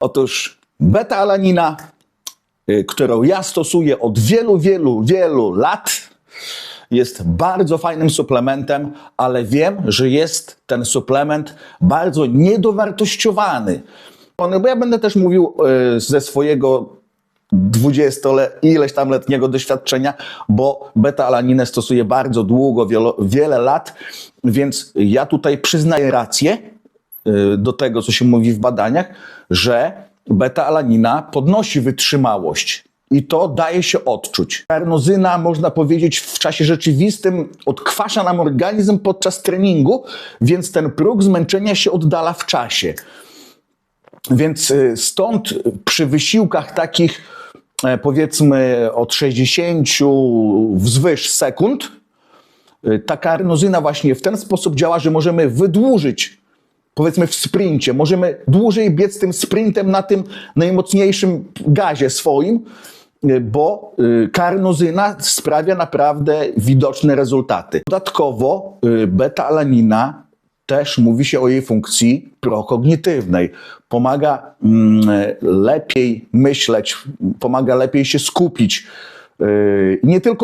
Otóż beta-alanina, y, którą ja stosuję od wielu, wielu, wielu lat, jest bardzo fajnym suplementem, ale wiem, że jest ten suplement bardzo niedowartościowany. Bo ja będę też mówił y, ze swojego 20 ileś tam letniego doświadczenia, bo beta-alaninę stosuję bardzo długo, wielo, wiele lat, więc ja tutaj przyznaję rację do tego, co się mówi w badaniach, że beta-alanina podnosi wytrzymałość. I to daje się odczuć. Karnozyna, można powiedzieć, w czasie rzeczywistym odkwasza nam organizm podczas treningu, więc ten próg zmęczenia się oddala w czasie. Więc y, stąd przy wysiłkach takich e, powiedzmy od 60 wzwyż sekund, y, ta karnozyna właśnie w ten sposób działa, że możemy wydłużyć powiedzmy w sprincie, możemy dłużej biec tym sprintem na tym najmocniejszym gazie swoim, y, bo y, karnozyna sprawia naprawdę widoczne rezultaty. Dodatkowo y, beta-alanina też mówi się o jej funkcji prokognitywnej. Pomaga mm, lepiej myśleć, pomaga lepiej się skupić. Nie tylko